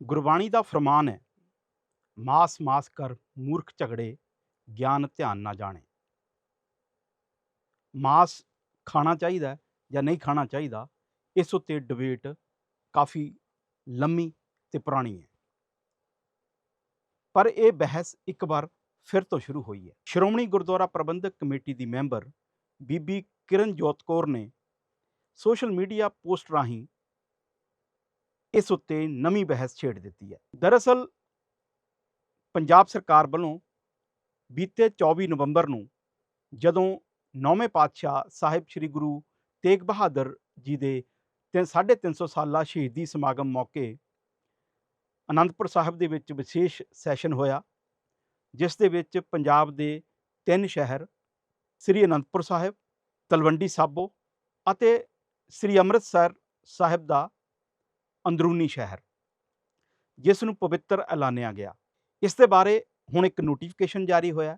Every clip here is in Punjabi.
ਗੁਰਬਾਣੀ ਦਾ ਫਰਮਾਨ ਹੈ, ਮਾਸ ਮਾਸ ਕਰ ਮੂਰਖ ਝਗੜੇ, ਗਿਆਨ ਧਿਆਨ ਨਾ ਜਾਣੇ। ਮਾਸ ਖਾਣਾ ਚਾਹੀਦਾ ਜਾਂ ਨਹੀਂ ਖਾਣਾ ਚਾਹੀਦਾ, ਇਸ ਉੱਤੇ ਡਿਬੇਟ ਕਾਫੀ ਲੰਮੀ ਤੇ ਪੁਰਾਣੀ ਹੈ। ਪਰ ਇਹ ਬਹਿਸ ਇੱਕ ਵਾਰ ਫਿਰ ਤੋਂ ਸ਼ੁਰੂ ਹੋਈ ਹੈ। ਸ਼੍ਰੋਮਣੀ ਗੁਰਦੁਆਰਾ ਪ੍ਰਬੰਧਕ ਕਮੇਟੀ ਦੀ ਮੈਂਬਰ ਬੀਬੀ ਕਿਰਨਜੋਤ ਕੌਰ ਨੇ ਸੋਸ਼ਲ ਮੀਡੀਆ ਪੋਸਟ ਰਾਹੀਂ ਇਸ ਉੱਤੇ ਨਵੀਂ ਬਹਿਸ ਛੇੜ ਦਿੱਤੀ ਹੈ। ਦਰਅਸਲ ਪੰਜਾਬ ਸਰਕਾਰ ਵੱਲੋਂ ਬੀਤੇ 24 ਨਵੰਬਰ ਨੂੰ ਜਦੋਂ ਨੌਵੇਂ ਪਾਤਸ਼ਾਹ ਸਾਹਿਬ ਸ੍ਰੀ ਗੁਰੂ ਤੇਗ ਬਹਾਦਰ ਜੀ ਦੇ ਤਿੰਨ- ਸਾਢੇ 350 ਸਾਲਾ ਸ਼ਹੀਦੀ ਸਮਾਗਮ ਮੌਕੇ ਅਨੰਦਪੁਰ ਸਾਹਿਬ ਦੇ ਵਿੱਚ ਵਿਸ਼ੇਸ਼ ਸੈਸ਼ਨ ਹੋਇਆ, ਜਿਸ ਦੇ ਵਿੱਚ ਪੰਜਾਬ ਦੇ ਤਿੰਨ ਸ਼ਹਿਰ ਸ੍ਰੀ ਅਨੰਦਪੁਰ ਸਾਹਿਬ, ਤਲਵੰਡੀ ਸਾਬੋ ਅਤੇ ਸ੍ਰੀ ਅੰਮ੍ਰਿਤਸਰ ਸਾਹਿਬ ਦਾ ਅੰਦਰੂਨੀ ਸ਼ਹਿਰ। ਜਿਸ ਨੂੰ ਪਵਿੱਤਰ ਐਲਾਨਿਆ ਗਿਆ। ਇਸ ਦੇ ਬਾਰੇ ਹੁਣ ਇੱਕ ਨੋਟੀਫਿਕੇਸ਼ਨ ਜਾਰੀ ਹੋਇਆ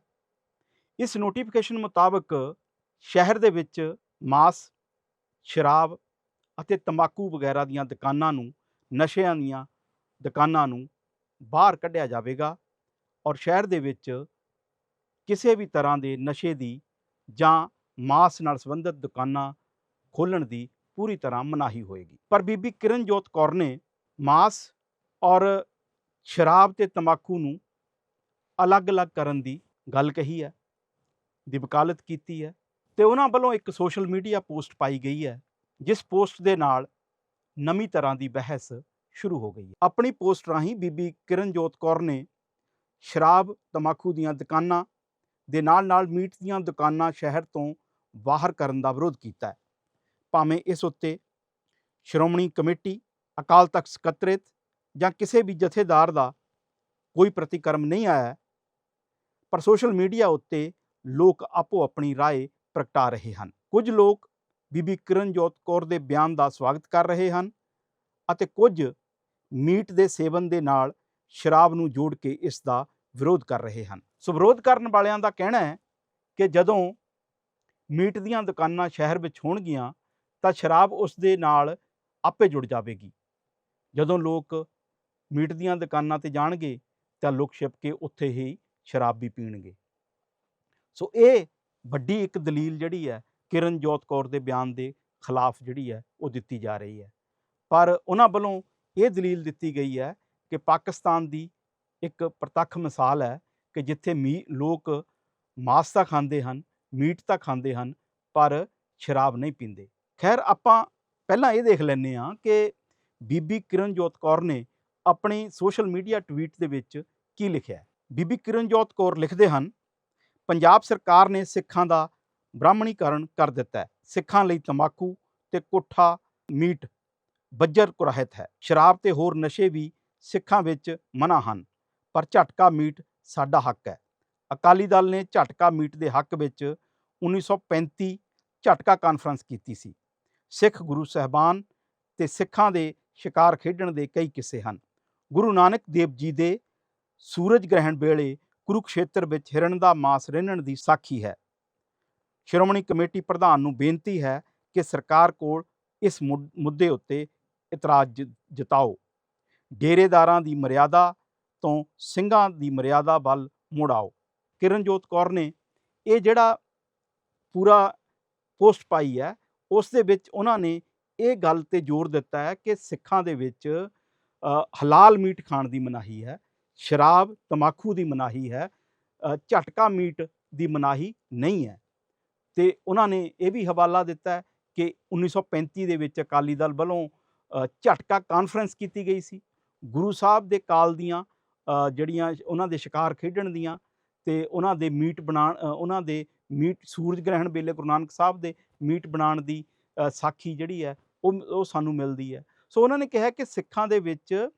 ਇਸ ਨੋਟੀਫਿਕੇਸ਼ਨ ਮੁਤਾਬਕ ਸ਼ਹਿਰ ਦੇ ਵਿੱਚ ਮਾਸ, ਸ਼ਰਾਬ ਅਤੇ ਤੰਬਾਕੂ ਵਗੈਰਾ ਦੀਆਂ ਦੁਕਾਨਾਂ ਨੂੰ, ਨਸ਼ਿਆਂ ਦੀਆਂ ਦੁਕਾਨਾਂ ਨੂੰ ਬਾਹਰ ਕੱਢਿਆ ਜਾਵੇਗਾ ਔਰ ਸ਼ਹਿਰ ਦੇ ਵਿੱਚ ਕਿਸੇ ਵੀ ਤਰ੍ਹਾਂ ਦੇ ਨਸ਼ੇ ਦੀ ਜਾਂ ਮਾਸ ਨਾਲ ਸੰਬੰਧਿਤ ਦੁਕਾਨਾਂ ਖੋਲ੍ਹਣ ਦੀ ਪੂਰੀ ਤਰ੍ਹਾਂ ਮਨਾਹੀ ਹੋਏਗੀ। ਪਰ ਬੀਬੀ ਕਿਰਨਜੋਤ ਕੌਰ ਨੇ ਮਾਸ ਔਰ ਸ਼ਰਾਬ ਤੇ ਤੰਬਾਕੂ ਨੂੰ ਅਲੱਗ-ਅਲੱਗ ਕਰਨ ਦੀ ਗੱਲ ਕਹੀ ਹੈ, ਦੀ ਵਕਾਲਤ ਕੀਤੀ ਹੈ ਤੇ ਉਹਨਾਂ ਵੱਲੋਂ ਇੱਕ ਸੋਸ਼ਲ ਮੀਡੀਆ ਪੋਸਟ ਪਾਈ ਗਈ ਹੈ, ਜਿਸ ਪੋਸਟ ਦੇ ਨਾਲ ਨਵੀਂ ਤਰ੍ਹਾਂ ਦੀ ਬਹਿਸ ਸ਼ੁਰੂ ਹੋ ਗਈ ਹੈ। ਆਪਣੀ ਪੋਸਟ ਰਾਹੀਂ ਬੀਬੀ ਕਿਰਨਜੋਤ ਕੌਰ ਨੇ ਸ਼ਰਾਬ ਤੰਬਾਕੂ ਦੀਆਂ ਦੁਕਾਨਾਂ ਦੇ ਨਾਲ-ਨਾਲ ਮੀਟ ਦੀਆਂ ਦੁਕਾਨਾਂ ਸ਼ਹਿਰ ਤੋਂ ਬਾਹਰ ਕਰਨ ਦਾ ਵਿਰੋਧ ਕੀਤਾ ਹੈ। ਭਾਵੇਂ ਇਸ ਉੱਤੇ ਸ਼੍ਰੋਮਣੀ ਕਮੇਟੀ ਅਕਾਲ ਤਖਤ ਸਕੱਤਰੇਤ ਜਾਂ ਕਿਸੇ ਵੀ ਜਥੇਦਾਰ ਦਾ ਕੋਈ ਪ੍ਰਤੀਕਰਮ ਨਹੀਂ ਆਇਆ ਹੈ, ਪਰ ਸੋਸ਼ਲ ਮੀਡੀਆ ਉੱਤੇ ਲੋਕ ਆਪੋ ਆਪਣੀ رائے ਪ੍ਰਗਟਾ ਰਹੇ ਹਨ ਕੁਝ ਲੋਕ ਬੀਬੀ ਕਿਰਨਜੋਤ ਕੌਰ ਦੇ ਬਿਆਨ ਦਾ ਸਵਾਗਤ ਕਰ ਰਹੇ ਹਨ ਅਤੇ ਕੁਝ ਮੀਟ ਦੇ ਸੇਵਨ ਦੇ ਨਾਲ ਸ਼ਰਾਬ ਨੂੰ ਜੋੜ ਕੇ ਇਸ ਦਾ ਵਿਰੋਧ ਕਰ ਰਹੇ ਹਨ ਸੋ ਵਿਰੋਧ ਕਰਨ ਵਾਲਿਆਂ ਦਾ ਕਹਿਣਾ ਹੈ ਕਿ ਜਦੋਂ ਮੀਟ ਦੀਆਂ ਦੁਕਾਨਾਂ ਸ਼ਹਿਰ ਵਿੱਚ ਹੋਣਗੀਆਂ ਤਾਂ ਸ਼ਰਾਬ ਉਸ ਦੇ ਨਾਲ ਆਪੇ ਜੁੜ ਜਾਵੇਗੀ। ਜਦੋਂ ਲੋਕ ਮੀਟ ਦੀਆਂ ਦੁਕਾਨਾਂ ਤੇ ਜਾਣਗੇ, ਤਾਂ ਲੁਕ ਛਿਪ ਕੇ ਉੱਥੇ ਹੀ ਸ਼ਰਾਬ ਵੀ ਪੀਣਗੇ। ਸੋ ਇਹ ਵੱਡੀ ਇੱਕ ਦਲੀਲ ਜਿਹੜੀ ਹੈ, ਕਿਰਨਜੋਤ ਕੌਰ ਦੇ ਬਿਆਨ ਦੇ ਖਿਲਾਫ ਜਿਹੜੀ ਹੈ, ਉਹ ਦਿੱਤੀ ਜਾ ਰਹੀ ਹੈ। ਪਰ ਉਹਨਾਂ ਵੱਲੋਂ ਇਹ ਦਲੀਲ ਦਿੱਤੀ ਗਈ ਹੈ ਕਿ ਪਾਕਿਸਤਾਨ ਦੀ ਇੱਕ ਪ੍ਰਤੱਖ ਮਿਸਾਲ ਹੈ ਕਿ ਜਿੱਥੇ ਮੀ ਲੋਕ ਮਾਸ ਤਾਂ ਖਾਂਦੇ ਹਨ, ਮੀਟ ਤਾਂ ਖਾਂਦੇ ਹਨ, ਪਰ ਸ਼ਰਾਬ ਨਹੀਂ ਪੀਂਦੇ। ਖੈਰ, ਆਪਾਂ ਪਹਿਲਾਂ ਇਹ ਦੇਖ ਲੈਂਦੇ ਹਾਂ ਕਿ ਬੀਬੀ ਕਿਰਨਜੋਤ ਕੌਰ ਨੇ ਆਪਣੀ ਸੋਸ਼ਲ ਮੀਡੀਆ ਟਵੀਟ ਦੇ ਵਿੱਚ ਕੀ ਲਿਖਿਆ ਬੀਬੀ ਕਿਰਨਜੋਤ ਕੌਰ ਲਿਖਦੇ ਹਨ, ਪੰਜਾਬ ਸਰਕਾਰ ਨੇ ਸਿੱਖਾਂ ਦਾ ਬ੍ਰਾਹਮਣੀਕਰਨ ਕਰ ਦਿੱਤਾ ਹੈ। ਸਿੱਖਾਂ ਲਈ ਤੰਬਾਕੂ ਤੇ ਕੋਠਾ, ਮੀਟ, ਬੱਜਰ ਕੁਰਾਹਤ ਹੈ। ਸ਼ਰਾਬ ਤੇ ਹੋਰ ਨਸ਼ੇ ਵੀ ਸਿੱਖਾਂ ਵਿੱਚ ਮਨਾ ਹਨ, ਪਰ ਝਟਕਾ ਮੀਟ ਸਾਡਾ ਹੱਕ ਹੈ। ਅਕਾਲੀ ਦਲ ਨੇ ਝਟਕਾ ਮੀਟ ਦੇ ਹੱਕ ਵਿੱਚ 1935 ਝਟਕਾ ਕਾਨਫਰੰਸ ਕੀਤੀ ਸੀ। ਸਿੱਖ ਗੁਰੂ ਸਾਹਿਬਾਨ ਤੇ ਸਿੱਖਾਂ ਦੇ ਸ਼ਿਕਾਰ ਖੇਡਣ ਦੇ ਕਈ ਕਿੱਸੇ ਹਨ। ਗੁਰੂ ਨਾਨਕ ਦੇਵ ਜੀ ਦੇ ਸੂਰਜ ਗ੍ਰਹਿਣ ਵੇਲੇ ਕੁਰੂਕਸ਼ੇਤਰ ਵਿੱਚ ਹਿਰਣ ਦਾ ਮਾਸ ਰਿੰਨਣ ਦੀ ਸਾਖੀ ਹੈ। ਸ਼੍ਰੋਮਣੀ ਕਮੇਟੀ ਪ੍ਰਧਾਨ ਨੂੰ ਬੇਨਤੀ ਹੈ ਕਿ ਸਰਕਾਰ ਕੋਲ ਇਸ ਮੁੱਦੇ ਉੱਤੇ ਇਤਰਾਜ਼ ਜਤਾਓ। ਡੇਰੇਦਾਰਾਂ ਦੀ ਮਰਿਆਦਾ ਤੋਂ ਸਿੰਘਾਂ ਦੀ ਮਰਿਆਦਾ ਵੱਲ ਮੁੜ ਆਓ ਕਿਰਨਜੋਤ ਕੌਰ ਨੇ ਇਹ ਜਿਹੜਾ ਪੂਰਾ ਪੋਸਟ ਪਾਈ ਹੈ ਉਸ ਦੇ ਵਿੱਚ ਉਹਨਾਂ ਨੇ ਇਹ ਗੱਲ ਤੇ ਜ਼ੋਰ ਦਿੱਤਾ ਹੈ ਕਿ ਸਿੱਖਾਂ ਦੇ ਵਿੱਚ ਹਲਾਲ ਮੀਟ ਖਾਣ ਦੀ ਮਨਾਹੀ ਹੈ, ਸ਼ਰਾਬ, ਤਮਾਕੂ ਦੀ ਮਨਾਹੀ ਹੈ ਝਟਕਾ ਮੀਟ ਦੀ ਮਨਾਹੀ ਨਹੀਂ ਹੈ। ਤੇ ਉਹਨਾਂ ਨੇ ਇਹ ਵੀ ਹਵਾਲਾ ਦਿੱਤਾ ਹੈ ਕਿ 1935 ਦੇ ਵਿੱਚ ਅਕਾਲੀ ਦਲ ਵੱਲੋਂ ਝਟਕਾ ਕਾਨਫਰੰਸ ਕੀਤੀ ਗਈ ਸੀ। ਗੁਰੂ ਸਾਹਿਬ ਦੇ ਕਾਲ ਦੀਆਂ ਜਿਹੜੀਆਂ ਉਹਨਾਂ ਦੇ ਸ਼ਿਕਾਰ ਖੇਡਣ ਦੀਆਂ ਤੇ ਉਹਨਾਂ ਦੇ ਮੀਟ ਬਣਾ ਉਹਨਾਂ ਦੇ ਮੀਟ ਸੂਰਜ ਗ੍ਰਹਿਣ ਵੇਲੇ ਗੁਰੂ ਨਾਨਕ ਸਾਹਿਬ ਦੇ ਮੀਟ ਬਣਾਉਣ ਦੀ ਸਾਖੀ ਜਿਹੜੀ ਹੈ, ਉਹ ਉਹ ਸਾਨੂੰ ਮਿਲਦੀ ਹੈ। ਸੋ ਉਹਨਾਂ ਨੇ ਕਿਹਾ ਕਿ ਸਿੱਖਾਂ ਦੇ ਵਿੱਚ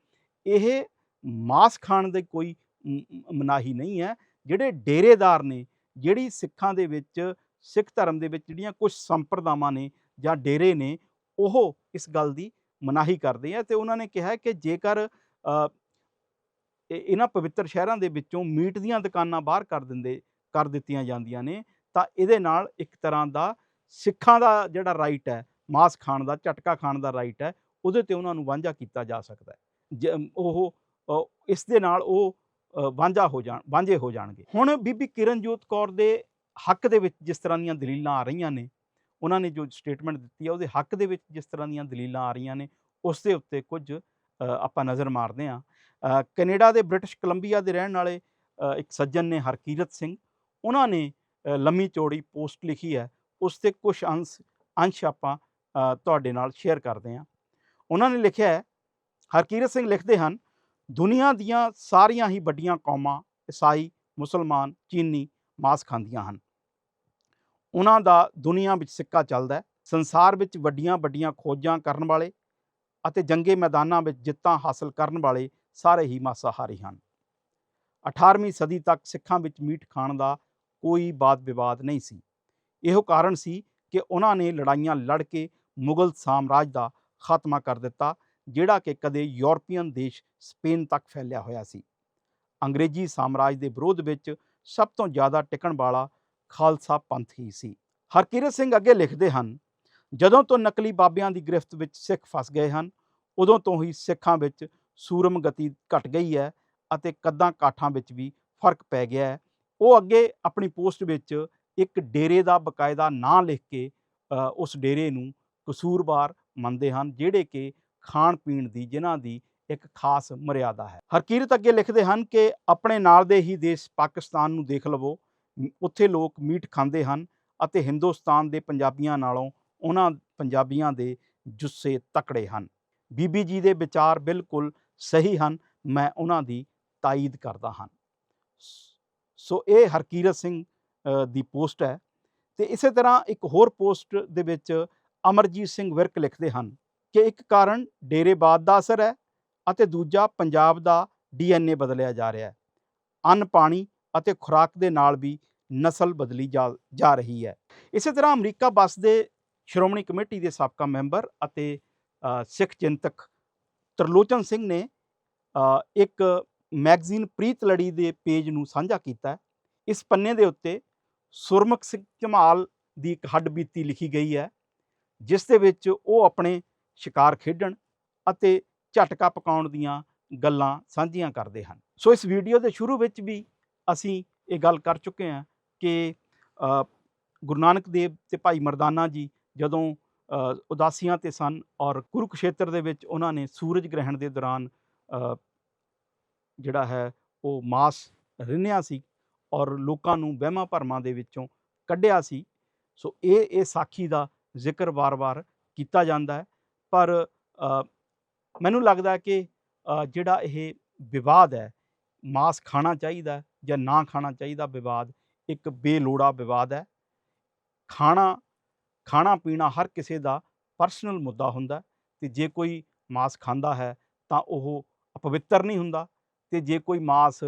ਇਹ ਮਾਸ ਖਾਣ ਦੇ ਕੋਈ ਮਨਾਹੀ ਨਹੀਂ ਹੈ। ਜਿਹੜੇ ਡੇਰੇਦਾਰ ਨੇ, ਜਿਹੜੀ ਸਿੱਖਾਂ ਦੇ ਵਿੱਚ, ਸਿੱਖ ਧਰਮ ਦੇ ਵਿੱਚ ਜਿਹੜੀਆਂ ਕੁਝ ਸੰਪਰਦਾਵਾਂ ਨੇ ਜਾਂ ਡੇਰੇ ਨੇ, ਉਹ ਇਸ ਗੱਲ ਦੀ ਮਨਾਹੀ ਕਰਦੇ ਆ ਤੇ ਉਹਨਾਂ ਨੇ ਕਿਹਾ ਕਿ ਜੇਕਰ ਇਹ- ਇਹਨਾਂ ਪਵਿੱਤਰ ਸ਼ਹਿਰਾਂ ਦੇ ਵਿੱਚੋਂ ਮੀਟ ਦੀਆਂ ਦੁਕਾਨਾਂ ਬਾਹਰ ਕਰ ਦਿੰਦੇ, ਕਰ ਦਿੱਤੀਆਂ ਜਾਂਦੀਆਂ ਨੇ ਤਾਂ ਇਹਦੇ ਨਾਲ ਇੱਕ ਤਰ੍ਹਾਂ ਦਾ ਸਿੱਖਾਂ ਦਾ ਜਿਹੜਾ ਰਾਈਟ ਹੈ, ਮਾਸ ਖਾਣ ਦਾ, ਝਟਕਾ ਖਾਣ ਦਾ ਰਾਈਟ ਹੈ, ਉਹਦੇ ਤੇ ਉਹਨਾਂ ਨੂੰ ਵਾਂਝਾ ਕੀਤਾ ਜਾ ਸਕਦਾ ਹੈ। ਜ- ਉਹ ਇਸ ਦੇ ਨਾਲ ਉਹ ਵਾਂਝਾ ਹੋ ਜਾਣ, ਵਾਂਝੇ ਹੋ ਜਾਣਗੇ। ਹੁਣ ਬੀਬੀ ਕਿਰਨਜੋਤ ਕੌਰ ਦੇ ਹੱਕ ਦੇ ਵਿੱਚ ਜਿਸ ਤਰ੍ਹਾਂ ਦੀਆਂ ਦਲੀਲਾਂ ਆ ਰਹੀਆਂ ਨੇ, ਉਹਨਾਂ ਨੇ ਜੋ ਸਟੇਟਮੈਂਟ ਦਿੱਤੀ ਹੈ, ਉਹਦੇ ਹੱਕ ਦੇ ਵਿੱਚ ਜਿਸ ਤਰ੍ਹਾਂ ਦੀਆਂ ਦਲੀਲਾਂ ਆ ਰਹੀਆਂ ਨੇ, ਉਸ ਦੇ ਉੱਤੇ ਕੁਝ ਆਪਾਂ ਨਜ਼ਰ ਮਾਰਦੇ ਹਾਂ। ਕੈਨੇਡਾ ਦੇ ਬ੍ਰਿਟਿਸ਼ ਕੋਲੰਬੀਆ ਦੇ ਰਹਿਣ ਵਾਲੇ ਇੱਕ ਸੱਜਣ ਨੇ ਹਰਕੀਰਤ ਸਿੰਘ, ਉਹਨਾਂ ਨੇ ਲੰਮੀ ਚੌੜੀ ਪੋਸਟ ਲਿਖੀ ਹੈ, ਉਸ ਤੇ ਕੁਝ ਅੰਸ਼ ਅੰਸ਼ ਆਪਾਂ ਤੁਹਾਡੇ ਨਾਲ ਸ਼ੇਅਰ ਕਰਦੇ ਹਾਂ। ਉਹਨਾਂ ਨੇ ਲਿਖਿਆ ਹੈ, ਹਰਕੀਰਤ ਸਿੰਘ ਲਿਖਦੇ ਹਨ, ਦੁਨੀਆ ਦੀਆਂ ਸਾਰੀਆਂ ਹੀ ਵੱਡੀਆਂ ਕੌਮਾਂ, ਈਸਾਈ, ਮੁਸਲਮਾਨ, ਚੀਨੀ, ਮਾਸ ਖਾਂਦੀਆਂ ਹਨ। ਉਹਨਾਂ ਦਾ ਦੁਨੀਆ ਵਿੱਚ ਸਿੱਕਾ ਚੱਲਦਾ ਸੰਸਾਰ ਵਿੱਚ ਵੱਡੀਆਂ ਵੱਡੀਆਂ ਖੋਜਾਂ ਕਰਨ ਵਾਲੇ ਅਤੇ ਜੰਗੇ ਮੈਦਾਨਾਂ ਵਿੱਚ ਜਿੱਤਾਂ ਹਾਸਲ ਕਰਨ ਵਾਲੇ ਸਾਰੇ ਹੀ ਮਾਸਾਹਾਰੀ ਹਨ। 18ਵੀਂ ਸਦੀ ਤੱਕ ਸਿੱਖਾਂ ਵਿੱਚ ਮੀਟ ਖਾਣ ਦਾ ਕੋਈ ਬਾਤ ਵਿਵਾਦ ਨਹੀਂ ਸੀ। ਇਹੋ ਕਾਰਨ ਸੀ ਕਿ ਉਹਨਾਂ ਨੇ ਲੜਾਈਆਂ ਲੜ ਕੇ ਮੁਗਲ ਸਾਮਰਾਜ ਦਾ ਖਾਤਮਾ ਕਰ ਦਿੱਤਾ, ਜਿਹੜਾ ਕਿ ਕਦੇ ਯੂਰਪੀਅਨ ਦੇਸ਼ ਸਪੇਨ ਤੱਕ ਫੈਲਿਆ ਹੋਇਆ ਸੀ। ਅੰਗਰੇਜ਼ੀ ਸਾਮਰਾਜ ਦੇ ਵਿਰੋਧ ਵਿੱਚ ਸਭ ਤੋਂ ਜ਼ਿਆਦਾ ਟਿਕਣ ਵਾਲਾ ਖਾਲਸਾ ਪੰਥ ਹੀ ਸੀ। ਹਰਕੀਰਤ ਸਿੰਘ ਅੱਗੇ ਲਿਖਦੇ ਹਨ, ਜਦੋਂ ਤੋਂ ਨਕਲੀ ਬਾਬਿਆਂ ਦੀ ਗ੍ਰਿਫਤ ਵਿੱਚ ਸਿੱਖ ਫਸ ਗਏ ਹਨ, ਉਦੋਂ ਤੋਂ ਹੀ ਸਿੱਖਾਂ ਵਿੱਚ ਸੂਰਮ ਗਤੀ ਘਟ ਗਈ ਹੈ ਅਤੇ ਕੱਦਾਂ ਕਾਠਾਂ ਵਿੱਚ ਵੀ ਫ਼ਰਕ ਪੈ ਗਿਆ ਹੈ। ਉਹ ਅੱਗੇ ਆਪਣੀ ਪੋਸਟ ਵਿੱਚ ਇੱਕ ਡੇਰੇ ਦਾ ਬਕਾਇਦਾ ਨਾਂ ਲਿਖ ਕੇ ਉਸ ਡੇਰੇ ਨੂੰ ਕਸੂਰਵਾਰ ਮੰਨਦੇ ਹਨ, ਜਿਹੜੇ ਕਿ ਖਾਣ ਪੀਣ ਦੀ, ਜਿਨ੍ਹਾਂ ਦੀ ਇੱਕ ਖਾਸ ਮਰਿਆਦਾ ਹੈ। ਹਰਕੀਰਤ ਅੱਗੇ ਲਿਖਦੇ ਹਨ ਕਿ ਆਪਣੇ ਨਾਲ ਦੇ ਹੀ ਦੇਸ਼ ਪਾਕਿਸਤਾਨ ਨੂੰ ਦੇਖ ਲਵੋ। ਉੱਥੇ ਲੋਕ ਮੀਟ ਖਾਂਦੇ ਹਨ ਅਤੇ ਹਿੰਦੁਸਤਾਨ ਦੇ ਪੰਜਾਬੀਆਂ ਨਾਲੋਂ ਉਹਨਾਂ ਪੰਜਾਬੀਆਂ ਦੇ ਜੁੱਸੇ ਤਕੜੇ ਹਨ। ਬੀਬੀ ਜੀ ਦੇ ਵਿਚਾਰ ਬਿਲਕੁਲ ਸਹੀ ਹਨ, ਮੈਂ ਉਹਨਾਂ ਦੀ ਤਾਈਦ ਕਰਦਾ ਹਾਂ। ਸੋ ਇਹ ਹਰਕੀਰਤ ਸਿੰਘ ਦੀ ਪੋਸਟ ਹੈ। ਤੇ ਇਸੇ ਤਰ੍ਹਾਂ ਇੱਕ ਹੋਰ ਪੋਸਟ ਦੇ ਵਿੱਚ ਅਮਰਜੀਤ ਸਿੰਘ ਵਿਰਕ ਲਿਖਦੇ ਹਨ ਕਿ ਇੱਕ ਕਾਰਨ ਡੇਰੇਬਾਦ ਦਾ ਅਸਰ ਹੈ ਅਤੇ ਦੂਜਾ ਪੰਜਾਬ ਦਾ ਡੀਐਨਏ ਬਦਲਿਆ ਜਾ ਰਿਹਾ ਹੈ। ਅੰਨ ਪਾਣੀ ਅਤੇ ਖੁਰਾਕ ਦੇ ਨਾਲ ਵੀ ਨਸਲ ਬਦਲੀ ਜਾ ਜਾ ਰਹੀ ਹੈ। ਇਸੇ ਤਰ੍ਹਾਂ ਅਮਰੀਕਾ ਬੱਸ ਦੇ ਸ਼੍ਰੋਮਣੀ ਕਮੇਟੀ ਦੇ ਸਾਬਕਾ ਮੈਂਬਰ ਅਤੇ ਸਿੱਖ ਚਿੰਤਕ ਤਰਲੋਚਨ ਸਿੰਘ ਨੇ ਇੱਕ ਮੈਗਜ਼ੀਨ ਪ੍ਰੀਤ ਲੜੀ ਦੇ ਪੇਜ ਨੂੰ ਸਾਂਝਾ ਕੀਤਾ ਇਸ ਪੰਨੇ ਦੇ ਉੱਤੇ ਸੁਰਮੁਖ ਸਿੰਘ ਝਮਾਲ ਦੀ ਇੱਕ ਹੱਡਬੀਤੀ ਲਿਖੀ ਗਈ ਹੈ, ਜਿਸ ਦੇ ਵਿੱਚ ਉਹ ਆਪਣੇ ਸ਼ਿਕਾਰ ਖੇਡਣ ਅਤੇ ਝਟਕਾ ਪਕਾਉਣ ਦੀਆਂ ਗੱਲਾਂ ਸਾਂਝੀਆਂ ਕਰਦੇ ਹਨ। ਸੋ ਇਸ ਵੀਡੀਓ ਦੇ ਸ਼ੁਰੂ ਵਿੱਚ ਵੀ ਅਸੀਂ ਇਹ ਗੱਲ ਕਰ ਚੁੱਕੇ ਹਾਂ ਕਿ ਗੁਰੂ ਨਾਨਕ ਦੇਵ ਤੇ ਭਾਈ ਮਰਦਾਨਾ ਜੀ ਜਦੋਂ ਉਦਾਸੀਆਂ ਤੇ ਸਨ ਔਰ ਕੁਰੂਕਸ਼ੇਤਰ ਦੇ ਵਿੱਚ ਉਹਨਾਂ ਨੇ ਸੂਰਜ ਗ੍ਰਹਿਣ ਦੇ ਦੌਰਾਨ ਜਿਹੜਾ ਹੈ, ਉਹ ਮਾਸ ਰਿੰਨਿਆ ਸੀ ਔਰ ਲੋਕਾਂ ਨੂੰ ਵਹਿਮਾਂ ਭਰਮਾਂ ਦੇ ਵਿੱਚੋਂ ਕੱਢਿਆ ਸੀ। ਸੋ ਇਹ ਇਹ ਸਾਖੀ ਦਾ ਜ਼ਿਕਰ ਵਾਰ-ਵਾਰ ਕੀਤਾ ਜਾਂਦਾ ਹੈ। ਪਰ ਮੈਨੂੰ ਲੱਗਦਾ ਕਿ ਜਿਹੜਾ ਇਹ ਵਿਵਾਦ ਹੈ, ਮਾਸ ਖਾਣਾ ਚਾਹੀਦਾ ਜਾਂ ਨਾ ਖਾਣਾ ਚਾਹੀਦਾ ਵਿਵਾਦ, ਇੱਕ ਬੇਲੋੜਾ ਵਿਵਾਦ ਹੈ। ਖਾਣਾ ਖਾਣਾ ਪੀਣਾ ਹਰ ਕਿਸੇ ਦਾ ਪਰਸਨਲ ਮੁੱਦਾ ਹੁੰਦਾ ਹੈ ਤੇ ਜੇ ਕੋਈ ਮਾਸ ਖਾਂਦਾ ਹੈ ਤਾਂ ਉਹ ਅਪਵਿੱਤਰ ਨਹੀਂ ਹੁੰਦਾ। ਤੇ ਜੇ ਕੋਈ ਮਾਸ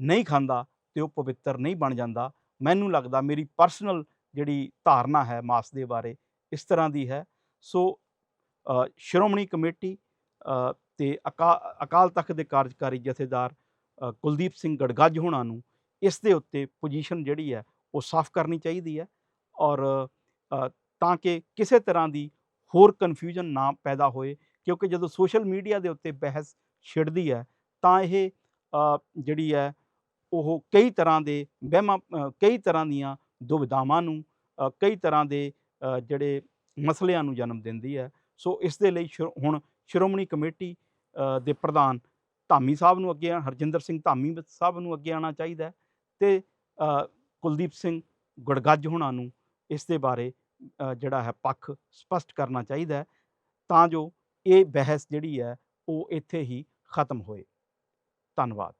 ਨਹੀਂ ਖਾਂਦਾ ਤੇ ਉਹ ਪਵਿੱਤਰ ਨਹੀਂ ਬਣ ਜਾਂਦਾ ਮੈਨੂੰ ਲੱਗਦਾ ਮੇਰੀ ਪਰਸਨਲ ਜਿਹੜੀ ਧਾਰਨਾ ਹੈ ਮਾਸ ਦੇ ਬਾਰੇ ਇਸ ਤਰ੍ਹਾਂ ਦੀ ਹੈ। ਸੋ ਸ਼੍ਰੋਮਣੀ ਕਮੇਟੀ ਅ, ਤੇ ਅਕਾ ਅਕਾਲ ਤਖਤ ਦੇ ਕਾਰਜਕਾਰੀ ਜਥੇਦਾਰ ਕੁਲਦੀਪ ਸਿੰਘ ਗੜਗੱਜ ਹੋਣਾ ਨੂੰ ਇਸ ਦੇ ਉੱਤੇ ਪੋਜੀਸ਼ਨ ਜਿਹੜੀ ਹੈ ਉਹ ਸਾਫ਼ ਕਰਨੀ ਚਾਹੀਦੀ ਹੈ ਔਰ ਤਾਂ ਕਿ ਕਿਸੇ ਤਰ੍ਹਾਂ ਦੀ ਹੋਰ ਕਨਫਿਊਜ਼ਨ ਨਾ ਪੈਦਾ ਹੋਏ ਕਿਉਂਕਿ ਜਦੋਂ ਸੋਸ਼ਲ ਮੀਡੀਆ ਦੇ ਉੱਤੇ ਬਹਿਸ ਛਿੜਦੀ ਹੈ ਤਾਂ ਇਹ ਜਿਹੜੀ ਹੈ, ਉਹ ਕਈ ਤਰ੍ਹਾਂ ਦੇ ਵਹਿਮਾਂ ਕਈ ਤਰ੍ਹਾਂ ਦੀਆਂ ਦੁਵਿਧਾਵਾਂ ਨੂੰ ਕਈ ਤਰ੍ਹਾਂ ਦੇ ਜਿਹੜੇ ਮਸਲਿਆਂ ਨੂੰ ਜਨਮ ਦਿੰਦੀ ਹੈ। ਸੋ ਇਸ ਦੇ ਲਈ ਸ਼੍ਰੋ- ਹੁਣ ਸ਼੍ਰੋਮਣੀ ਕਮੇਟੀ ਦੇ ਪ੍ਰਧਾਨ ਧਾਮੀ ਸਾਹਿਬ ਨੂੰ ਅੱਗੇ ਆ- ਹਰਜਿੰਦਰ ਸਿੰਘ ਧਾਮੀ ਸਾਹਿਬ ਨੂੰ ਅੱਗੇ ਆਉਣਾ ਚਾਹੀਦਾ ਹੈ ਤੇ ਕੁਲਦੀਪ ਸਿੰਘ ਗੁੜਗੱਜ ਹੋਣਾ ਨੂੰ ਇਸ ਦੇ ਬਾਰੇ ਜਿਹੜਾ ਹੈ ਪੱਖ ਸਪਸ਼ਟ ਕਰਨਾ ਚਾਹੀਦਾ ਤਾਂ ਜੋ ਇਹ ਬਹਿਸ ਜਿਹੜੀ ਹੈ, ਉਹ ਇੱਥੇ ਹੀ ਖਤਮ ਹੋਏ। ਧੰਨਵਾਦ।